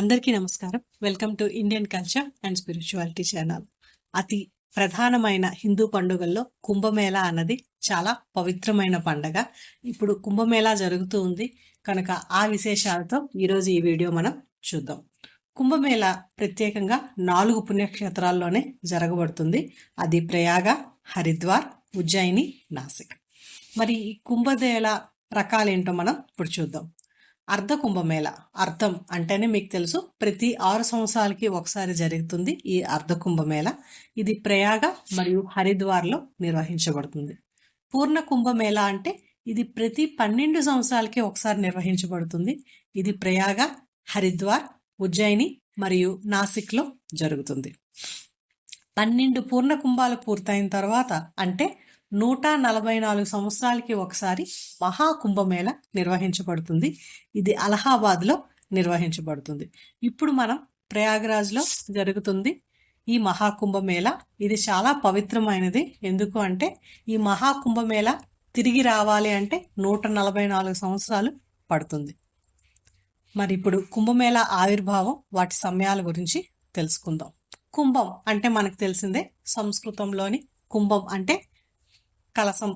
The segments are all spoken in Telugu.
అందరికీ నమస్కారం. Welcome to Indian culture and spirituality channel. అతి ప్రధానమైన హిందూ పండుగల్లో కుంభమేళా అన్నది చాలా పవిత్రమైన పండగ. ఇప్పుడు కుంభమేళా జరుగుతూ ఉంది. కనుక ఆ విశేషాలతో ఈరోజు ఈ వీడియో మనం చూద్దాం. కుంభమేళా ప్రత్యేకంగా నాలుగు పుణ్యక్షేత్రాల్లోనే జరగబడుతుంది. అది ప్రయాగ హరిద్వార్ ఉజ్జయిని నాసిక్. మరి ఈ కుంభమేళ రకాలేంటో మనం ఇప్పుడు చూద్దాం. అర్ధ కుంభమేళ అర్థం అంటేనే మీకు తెలుసు ప్రతి ఆరు సంవత్సరాలకి ఒకసారి జరుగుతుంది ఈ అర్ధ కుంభమేళ ఇది ప్రయాగ మరియు హరిద్వార్లో నిర్వహించబడుతుంది. పూర్ణ కుంభమేళ అంటే ఇది ప్రతి పన్నెండు సంవత్సరాలకి ఒకసారి నిర్వహించబడుతుంది. ఇది ప్రయాగ హరిద్వార్ ఉజ్జయిని మరియు నాసిక్లో జరుగుతుంది. పన్నెండు పూర్ణ కుంభాలు పూర్తయిన తర్వాత అంటే నూట నలభై నాలుగు సంవత్సరాలకి ఒకసారి మహాకుంభమేళ నిర్వహించబడుతుంది. ఇది అలహాబాద్లో నిర్వహించబడుతుంది. ఇప్పుడు మనం ప్రయాగరాజ్లో జరుగుతుంది ఈ మహాకుంభమేళ. ఇది చాలా పవిత్రమైనది. ఎందుకు అంటే ఈ మహాకుంభమేళ తిరిగి రావాలి అంటే నూట నలభై నాలుగు సంవత్సరాలు పడుతుంది. మరి ఇప్పుడు కుంభమేళ ఆవిర్భావం వాటి సమయాల గురించి తెలుసుకుందాం. కుంభం అంటే మనకు తెలిసిందే సంస్కృతంలోని కుంభం అంటే కలసం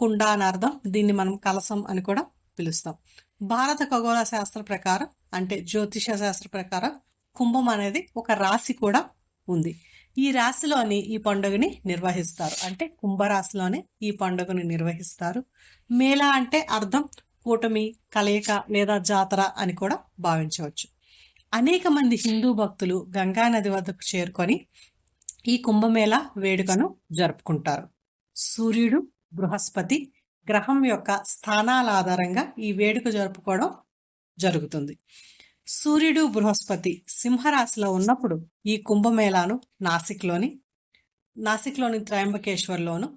కుండ అని అర్థం. దీన్ని మనం కలసం అని కూడా పిలుస్తాం. భారత ఖగోళ శాస్త్ర ప్రకారం అంటే జ్యోతిష శాస్త్ర ప్రకారం కుంభం అనేది ఒక రాశి కూడా ఉంది. ఈ రాశిలోని ఈ పండుగని నిర్వహిస్తారు. అంటే కుంభరాశిలోనే ఈ పండుగను నిర్వహిస్తారు. మేళ అంటే అర్థం కూటమి కలయిక లేదా జాతర అని కూడా భావించవచ్చు. అనేక మంది హిందూ భక్తులు గంగా నది వద్దకు చేరుకొని ఈ కుంభమేళ వేడుకను జరుపుకుంటారు. సూర్యుడు బృహస్పతి గ్రహం యొక్క స్థానాల ఆధారంగా ఈ వేడుక జరుపుకోవడం జరుగుతుంది. సూర్యుడు బృహస్పతి సింహరాశిలో ఉన్నప్పుడు ఈ కుంభమేళాను నాసిక్లోని నాసిక్లోని త్రయంబకేశ్వర్లోను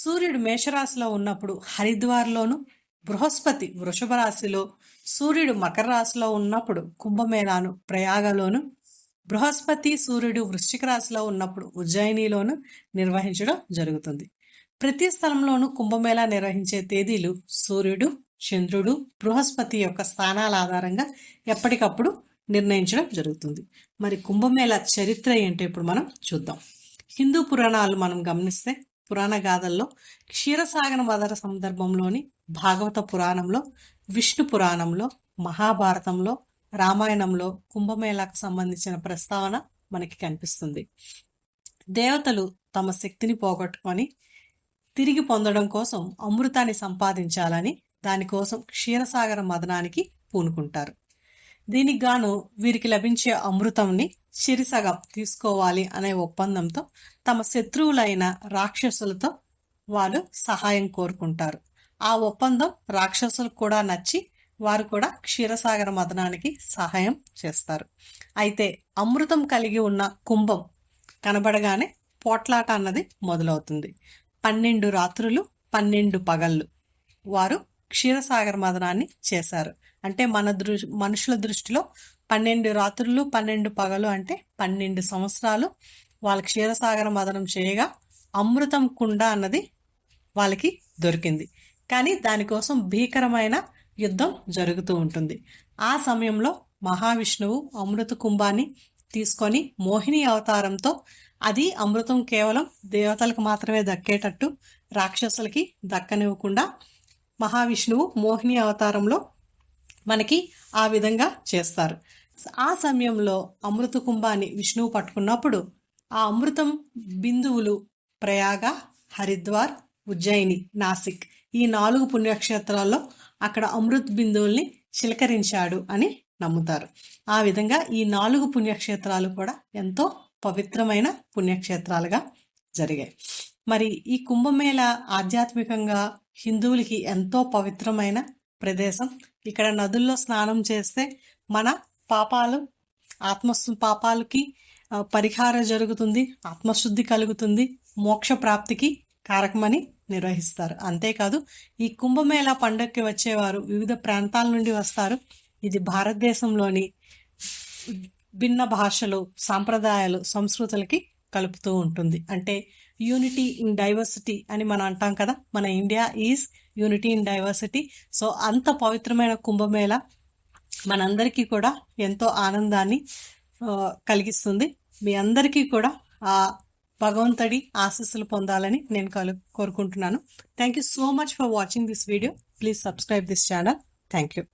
సూర్యుడు మేషరాశిలో ఉన్నప్పుడు హరిద్వార్లోను బృహస్పతి వృషభ రాశిలో సూర్యుడు మకర రాశిలో ఉన్నప్పుడు కుంభమేళాను ప్రయాగలోను బృహస్పతి సూర్యుడు వృశ్చిక రాశిలో ఉన్నప్పుడు ఉజ్జయినిలోను నిర్వహించడం జరుగుతుంది. ప్రతి స్థలంలోనూ కుంభమేళా నిర్వహించే తేదీలు సూర్యుడు చంద్రుడు బృహస్పతి యొక్క స్థానాల ఆధారంగా ఎప్పటికప్పుడు నిర్ణయించడం జరుగుతుంది. మరి కుంభమేళా చరిత్ర ఏంటో ఇప్పుడు మనం చూద్దాం. హిందూ పురాణాలు మనం గమనిస్తే పురాణ గాథల్లో క్షీరసాగర మదర సందర్భంలోని భాగవత పురాణంలో విష్ణు పురాణంలో మహాభారతంలో రామాయణంలో కుంభమేళాకు సంబంధించిన ప్రస్తావన మనకి కనిపిస్తుంది. దేవతలు తమ శక్తిని పోగొట్టుకొని తిరిగి పొందడం కోసం అమృతాన్ని సంపాదించాలని దానికోసం క్షీరసాగర మదనానికి పూనుకుంటారు. దీనికి గాను వీరికి లభించే అమృతంని చిరిసగం తీసుకోవాలి అనే ఒప్పందంతో తమ శత్రువులైన రాక్షసులతో వారు సహాయం కోరుకుంటారు. ఆ ఒప్పందం రాక్షసులకు కూడా నచ్చి వారు కూడా క్షీరసాగర మదనానికి సహాయం చేస్తారు. అయితే అమృతం కలిగి ఉన్న కుంభం కనబడగానే పోట్లాట అన్నది మొదలవుతుంది. పన్నెండు రాత్రులు పన్నెండు పగళ్ళు. వారు క్షీరసాగర మదనాన్ని చేశారు. అంటే మన దృ మనుషుల దృష్టిలో పన్నెండు రాత్రులు పన్నెండు పగలు అంటే పన్నెండు సంవత్సరాలు వాళ్ళ క్షీరసాగర మదనం చేయగా అమృతం కుండ అన్నది వాళ్ళకి దొరికింది. కానీ దానికోసం భీకరమైన యుద్ధం జరుగుతూ ఉంటుంది. ఆ సమయంలో మహావిష్ణువు అమృత కుంభాన్ని తీసుకొని మోహిని అవతారంతో అది అమృతం కేవలం దేవతలకు మాత్రమే దక్కేటట్టు రాక్షసులకి దక్కనివ్వకుండా మహావిష్ణువు మోహిని అవతారంలో మనకి ఆ విధంగా చేస్తారు. ఆ సమయంలో అమృత కుంభాన్ని విష్ణువు పట్టుకున్నప్పుడు ఆ అమృతం బిందువులు ప్రయాగ హరిద్వార్ ఉజ్జయిని నాసిక్ ఈ నాలుగు పుణ్యక్షేత్రాల్లో అక్కడ అమృత్ బిందువుల్ని చిలకరించాడు అని నమ్ముతారు. ఆ విధంగా ఈ నాలుగు పుణ్యక్షేత్రాలు కూడా ఎంతో పవిత్రమైన పుణ్యక్షేత్రాలుగా జరిగాయి. మరి ఈ కుంభమేళ ఆధ్యాత్మికంగా హిందువులకి ఎంతో పవిత్రమైన ప్రదేశం. ఇక్కడ నదుల్లో స్నానం చేస్తే మన పాపాలు ఆత్మ పాపాలకి పరిహారం జరుగుతుంది ఆత్మశుద్ధి కలుగుతుంది మోక్ష ప్రాప్తికి కారకమని నిర్వహిస్తారు. అంతేకాదు ఈ కుంభమేళ పండుగకి వచ్చేవారు వివిధ ప్రాంతాల నుండి వస్తారు. ఇది భారతదేశంలోని భిన్న భాషలు సాంప్రదాయాలు సంస్కృతులకి కలుపుతూ ఉంటుంది. అంటే యూనిటీ ఇన్ డైవర్సిటీ అని మనం అంటాం కదా మన India is unity in diversity so అంత పవిత్రమైన కుంభమేళ మనందరికీ కూడా ఎంతో ఆనందాన్ని కలిగిస్తుంది. మీ అందరికీ కూడా ఆ భగవంతుడి ఆశీస్సులు పొందాలని నేను కలు కోరుకుంటున్నాను. Thank you so much for watching this video please subscribe this channel thank you